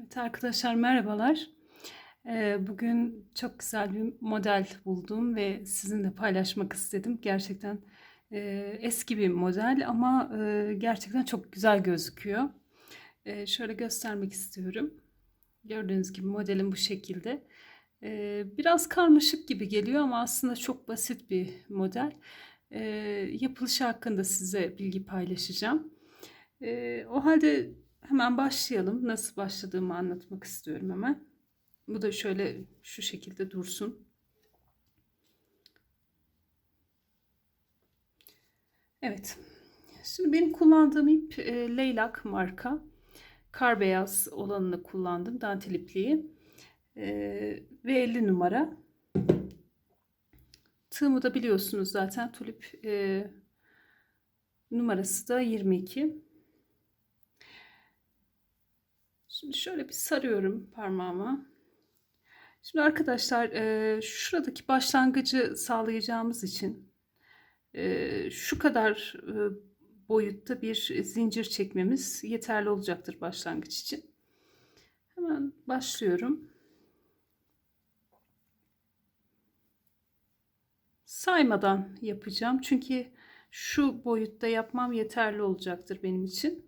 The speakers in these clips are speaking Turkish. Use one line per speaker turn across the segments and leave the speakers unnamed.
Evet arkadaşlar merhabalar. Ee, Bugün çok güzel bir model buldum ve sizinle paylaşmak istedim. Gerçekten e, eski bir model ama e, gerçekten çok güzel gözüküyor. E, Şöyle göstermek istiyorum. Gördüğünüz gibi modelim bu şekilde. Biraz karmaşık gibi geliyor ama aslında çok basit bir model. Yapılışı hakkında size bilgi paylaşacağım. O halde Hemen başlayalım. Nasıl başladığımı anlatmak istiyorum hemen. Bu da şöyle şu şekilde dursun. Evet. Şimdi benim kullandığım ip e, Leylak marka. Kar beyaz olanını kullandım. Dantel ipliği. E, ve 50 numara. Tığımı da biliyorsunuz zaten. Tulip e, numarası da 22. Şimdi şöyle bir sarıyorum parmağıma. Şimdi arkadaşlar e, şuradaki başlangıcı sağlayacağımız için e, şu kadar e, boyutta bir zincir çekmemiz yeterli olacaktır başlangıç için. Hemen başlıyorum. Saymadan yapacağım. Çünkü şu boyutta yapmam yeterli olacaktır benim için.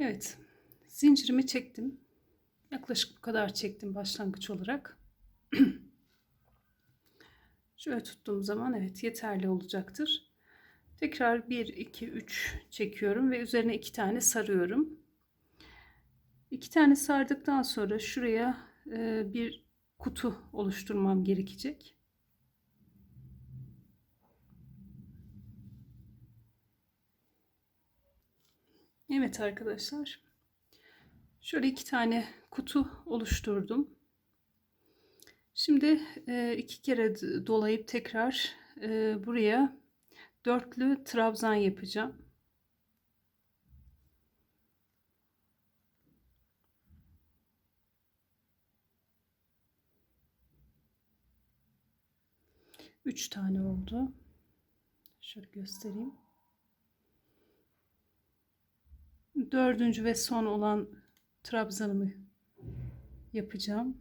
Evet. Zincirimi çektim. Yaklaşık bu kadar çektim başlangıç olarak. Şöyle tuttuğum zaman evet yeterli olacaktır. Tekrar 1 2 3 çekiyorum ve üzerine iki tane sarıyorum. İki tane sardıktan sonra şuraya e, bir kutu oluşturmam gerekecek. Evet arkadaşlar. Şöyle iki tane kutu oluşturdum. Şimdi e, iki kere dolayıp tekrar e, buraya dörtlü trabzan yapacağım. Üç tane oldu. Şöyle göstereyim. Dördüncü ve son olan trabzanımı yapacağım.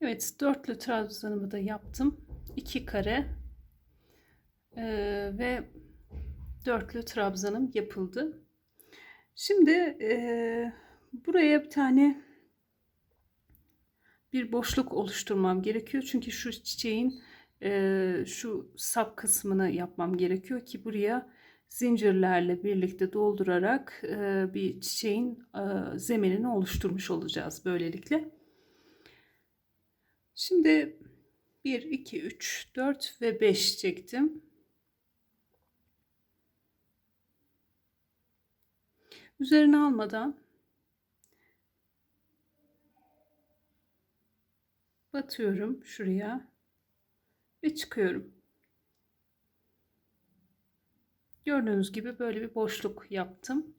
Evet dörtlü trabzanımı da yaptım. 2 kare ee, ve dörtlü trabzanım yapıldı. Şimdi e, buraya bir tane bir boşluk oluşturmam gerekiyor. Çünkü şu çiçeğin e, şu sap kısmını yapmam gerekiyor ki buraya zincirlerle birlikte doldurarak e, bir çiçeğin e, zeminini oluşturmuş olacağız böylelikle. Şimdi 1, 2, 3, 4 ve 5 çektim. Üzerine almadan batıyorum şuraya ve çıkıyorum. Gördüğünüz gibi böyle bir boşluk yaptım.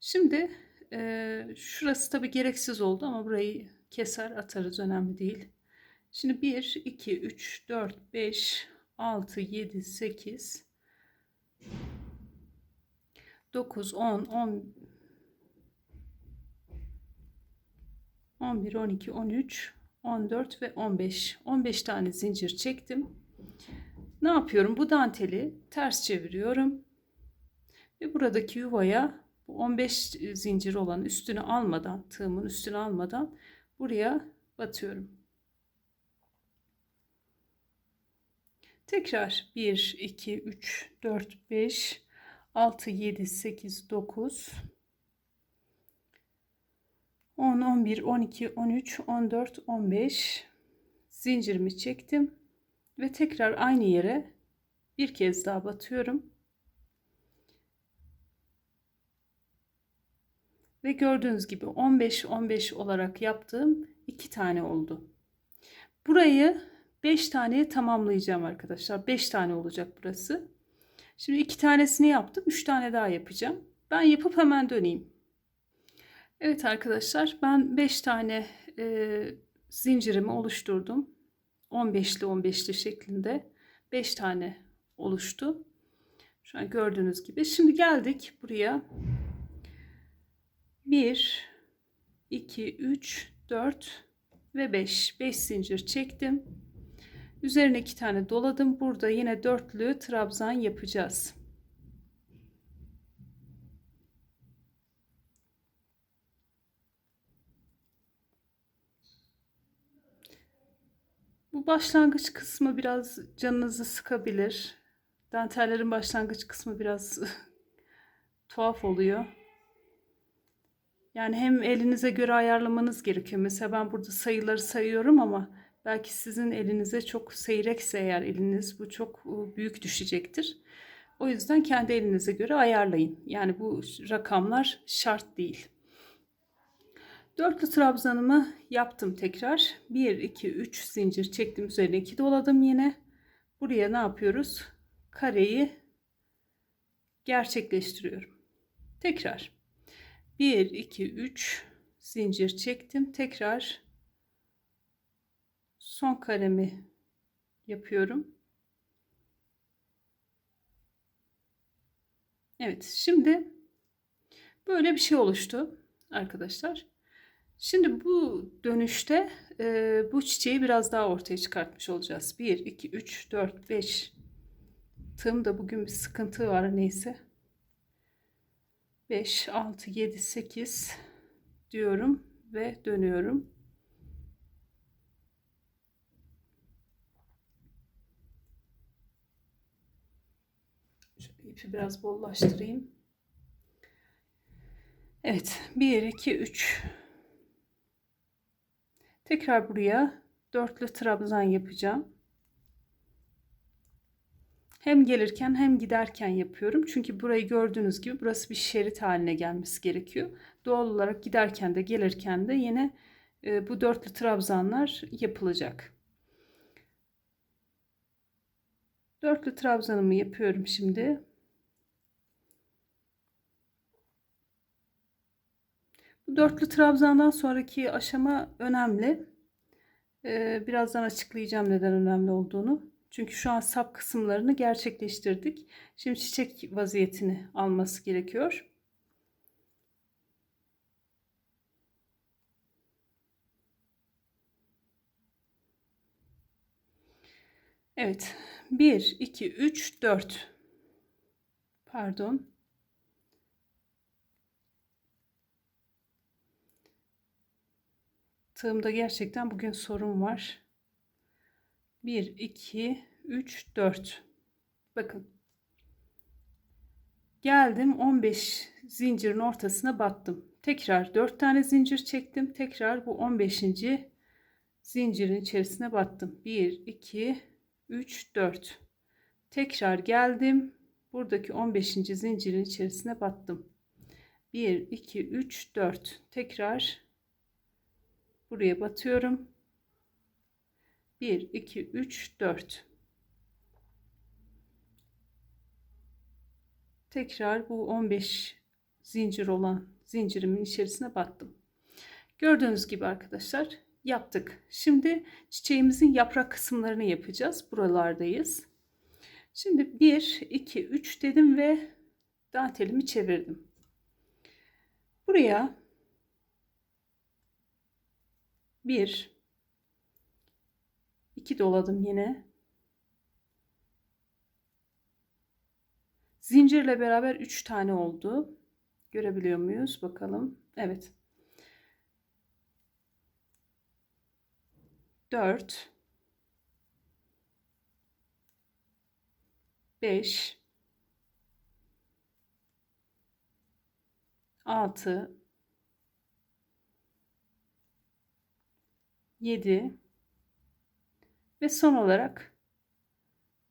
Şimdi e, şurası tabi gereksiz oldu ama burayı keser atarız önemli değil. Şimdi 1, 2, 3, 4, 5, 6, 7, 8, 9, 10, 10, 11, 12, 13, 14 ve 15. 15 tane zincir çektim. Ne yapıyorum? Bu danteli ters çeviriyorum. Ve buradaki yuvaya bu 15 zincir olan üstünü almadan, tığımın üstünü almadan buraya batıyorum. Tekrar 1, 2, 3, 4, 5, 6, 7, 8, 9, 10, 11, 12, 13, 14, 15 zincirimi çektim ve tekrar aynı yere bir kez daha batıyorum. Ve gördüğünüz gibi 15 15 olarak yaptığım iki tane oldu. Burayı 5 taneye tamamlayacağım arkadaşlar. 5 tane olacak burası. Şimdi iki tanesini yaptım. 3 tane daha yapacağım. Ben yapıp hemen döneyim. Evet arkadaşlar ben 5 tane e, zincirimi oluşturdum. 15'li 15'li şeklinde 5 tane oluştu. Şu an gördüğünüz gibi. Şimdi geldik buraya. 1 2 3 4 ve 5 5 zincir çektim. Üzerine iki tane doladım. Burada yine dörtlü trabzan yapacağız. Bu başlangıç kısmı biraz canınızı sıkabilir. Dantellerin başlangıç kısmı biraz tuhaf oluyor. Yani hem elinize göre ayarlamanız gerekiyor. Mesela ben burada sayıları sayıyorum ama belki sizin elinize çok seyrekse eğer eliniz bu çok büyük düşecektir. O yüzden kendi elinize göre ayarlayın. Yani bu rakamlar şart değil. Dörtlü trabzanımı yaptım tekrar. 1, 2, 3 zincir çektim. Üzerine 2 doladım yine. Buraya ne yapıyoruz? Kareyi gerçekleştiriyorum. Tekrar. 1, 2, 3 zincir çektim. Tekrar son karemi yapıyorum. Evet şimdi böyle bir şey oluştu arkadaşlar. Şimdi bu dönüşte e, bu çiçeği biraz daha ortaya çıkartmış olacağız. 1, 2, 3, 4, 5 tığımda bugün bir sıkıntı var neyse. 5, 6, 7, 8 diyorum ve dönüyorum. Şöyle ipi biraz bollaştırayım. Evet 1 2 3 Tekrar buraya dörtlü trabzan yapacağım. Hem gelirken hem giderken yapıyorum. Çünkü burayı gördüğünüz gibi burası bir şerit haline gelmesi gerekiyor. Doğal olarak giderken de gelirken de yine e, bu dörtlü trabzanlar yapılacak. Dörtlü trabzanımı yapıyorum şimdi. Bu dörtlü trabzandan sonraki aşama önemli. Ee, birazdan açıklayacağım neden önemli olduğunu. Çünkü şu an sap kısımlarını gerçekleştirdik. Şimdi çiçek vaziyetini alması gerekiyor. Evet. 1, 2, 3, 4. Pardon. Tığımda gerçekten bugün sorun var. 1, 2, 3, 4. Bakın. Geldim 15 zincirin ortasına battım. Tekrar 4 tane zincir çektim. Tekrar bu 15. zincirin içerisine battım. 1, 2, 3, 4. Tekrar geldim. Buradaki 15. zincirin içerisine battım. 1, 2, 3, 4. Tekrar buraya batıyorum. 1 2 3 4 tekrar bu 15 zincir olan zincirimin içerisine battım. Gördüğünüz gibi arkadaşlar yaptık. Şimdi çiçeğimizin yaprak kısımlarını yapacağız. Buralardayız. Şimdi 1 2 3 dedim ve dantelimi çevirdim. Buraya 1 2 doladım yine. Zincirle beraber 3 tane oldu. Görebiliyor muyuz? Bakalım. Evet. 4 5 6 7 ve son olarak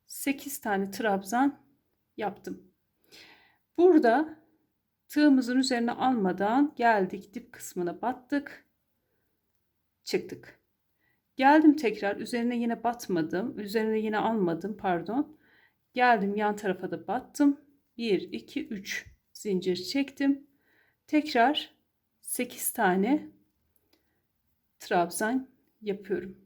8 tane trabzan yaptım. Burada tığımızın üzerine almadan geldik dip kısmına battık. Çıktık. Geldim tekrar üzerine yine batmadım. Üzerine yine almadım pardon. Geldim yan tarafa da battım. 1 2 3 zincir çektim. Tekrar 8 tane trabzan yapıyorum.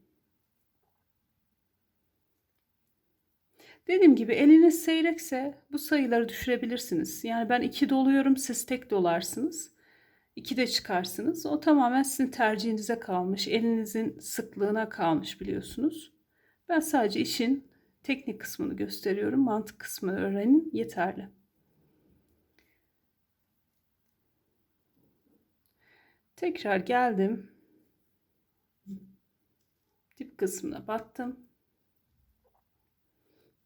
Dediğim gibi eliniz seyrekse bu sayıları düşürebilirsiniz. Yani ben 2 doluyorum siz tek dolarsınız. 2 de çıkarsınız. O tamamen sizin tercihinize kalmış. Elinizin sıklığına kalmış biliyorsunuz. Ben sadece işin teknik kısmını gösteriyorum. Mantık kısmını öğrenin yeterli. Tekrar geldim. Dip kısmına battım.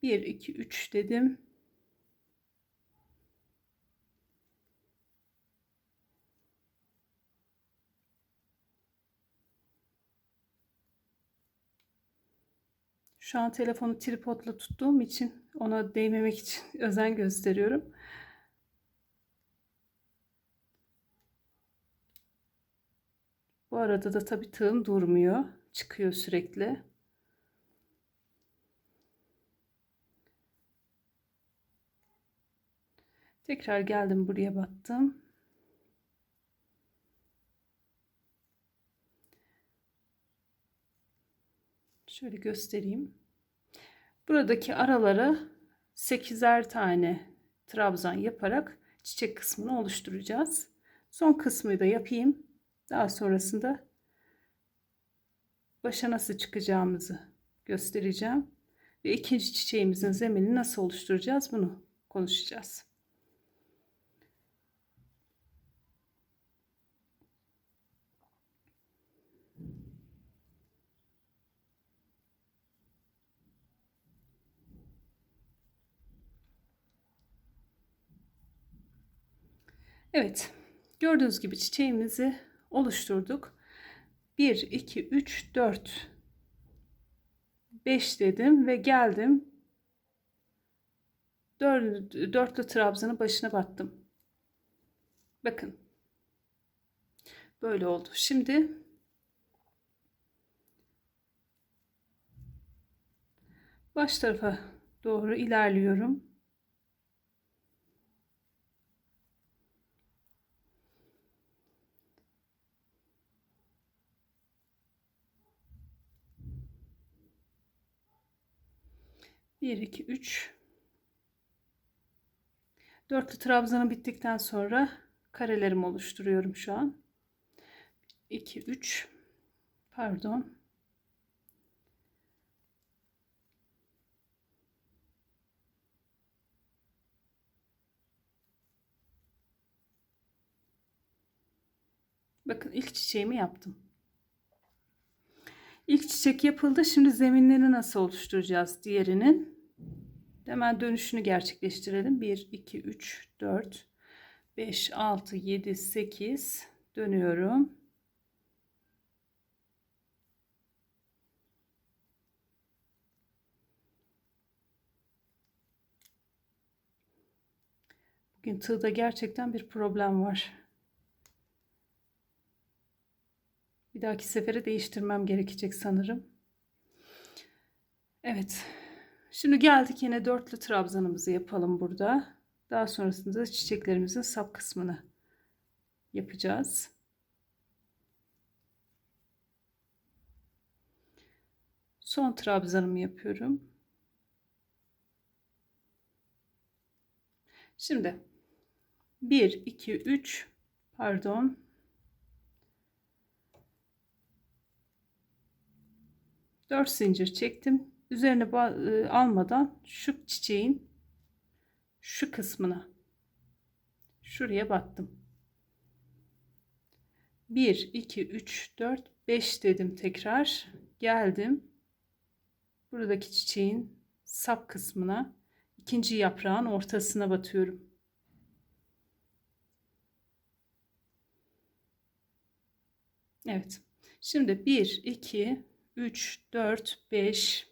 1 2 3 dedim. Şu an telefonu tripodla tuttuğum için ona değmemek için özen gösteriyorum. Bu arada da tabii tığım durmuyor. Çıkıyor sürekli. Tekrar geldim buraya battım. Şöyle göstereyim. Buradaki aralara 8'er tane trabzan yaparak çiçek kısmını oluşturacağız. Son kısmı da yapayım. Daha sonrasında başa nasıl çıkacağımızı göstereceğim. Ve ikinci çiçeğimizin zeminini nasıl oluşturacağız bunu konuşacağız. Evet. Gördüğünüz gibi çiçeğimizi oluşturduk. 1, 2, 3, 4, 5 dedim ve geldim. Dörtlü, dörtlü trabzanın başına battım. Bakın. Böyle oldu. Şimdi baş tarafa doğru ilerliyorum. Bir, iki, üç. Dörtlü trabzanım bittikten sonra karelerimi oluşturuyorum şu an. 2 3 pardon. Bakın ilk çiçeğimi yaptım. İlk çiçek yapıldı. Şimdi zeminleri nasıl oluşturacağız diğerinin? Hemen dönüşünü gerçekleştirelim. 1, 2, 3, 4, 5, 6, 7, 8 dönüyorum. Bugün tığda gerçekten bir problem var. Bir dahaki sefere değiştirmem gerekecek sanırım. Evet. Şimdi geldik yine dörtlü trabzanımızı yapalım burada. Daha sonrasında çiçeklerimizin sap kısmını yapacağız. Son trabzanımı yapıyorum. Şimdi 1 2 3 pardon 4 zincir çektim. Üzerine e, almadan şu çiçeğin şu kısmına şuraya battım. 1 2 3 4 5 dedim tekrar. Geldim. Buradaki çiçeğin sap kısmına ikinci yaprağın ortasına batıyorum. Evet. Şimdi 1, 2, 3, 4, 5,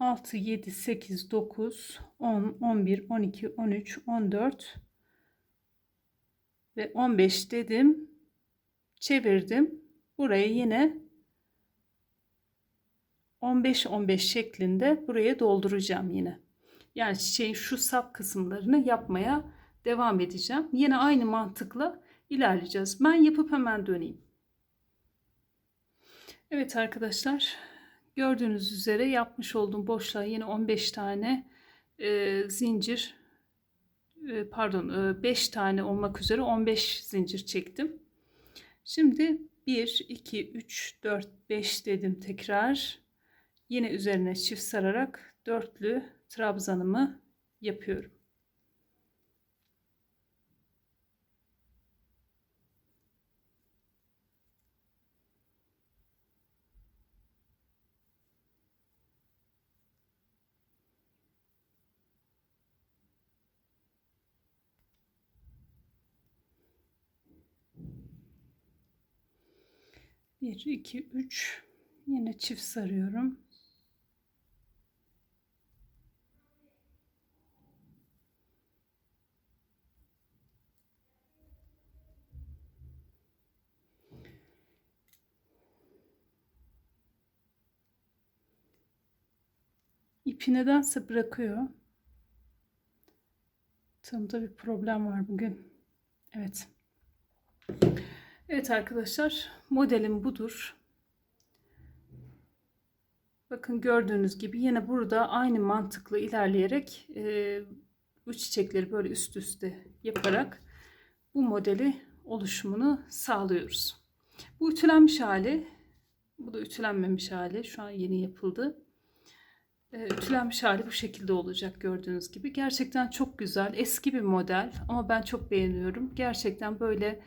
6, 7, 8, 9, 10, 11, 12, 13, 14 ve 15 dedim. Çevirdim. Buraya yine 15-15 şeklinde buraya dolduracağım yine. Yani çiçeğin şu sap kısımlarını yapmaya devam edeceğim. Yine aynı mantıkla ilerleyeceğiz. Ben yapıp hemen döneyim. Evet arkadaşlar gördüğünüz üzere yapmış olduğum boşluğa yine 15 tane e, zincir e, pardon 5 e, tane olmak üzere 15 zincir çektim. Şimdi 1 2 3 4 5 dedim tekrar. Yine üzerine çift sararak dörtlü trabzanımı yapıyorum. Bir, iki, üç. Yine çift sarıyorum. İpi nedense bırakıyor. Tığımda bir problem var bugün. Evet. Evet arkadaşlar modelim budur. Bakın gördüğünüz gibi yine burada aynı mantıkla ilerleyerek e, bu çiçekleri böyle üst üste yaparak bu modeli oluşumunu sağlıyoruz. Bu ütülenmiş hali. Bu da ütülenmemiş hali. Şu an yeni yapıldı. E, ütülenmiş hali bu şekilde olacak gördüğünüz gibi. Gerçekten çok güzel. Eski bir model ama ben çok beğeniyorum. Gerçekten böyle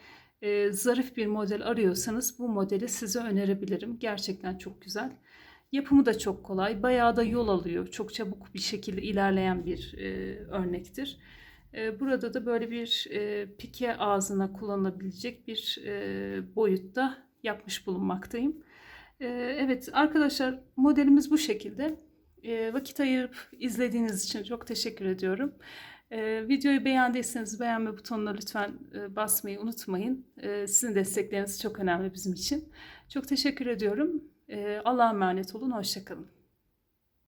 e, zarif bir model arıyorsanız bu modeli size önerebilirim. Gerçekten çok güzel. Yapımı da çok kolay. Bayağı da yol alıyor. Çok çabuk bir şekilde ilerleyen bir e, örnektir. E, burada da böyle bir e, pike ağzına kullanılabilecek bir e, boyutta yapmış bulunmaktayım. E, evet arkadaşlar modelimiz bu şekilde. E, vakit ayırıp izlediğiniz için çok teşekkür ediyorum. E, videoyu beğendiyseniz beğenme butonuna lütfen e, basmayı unutmayın. E, sizin destekleriniz çok önemli bizim için. Çok teşekkür ediyorum. E, Allah'a emanet olun. Hoşçakalın.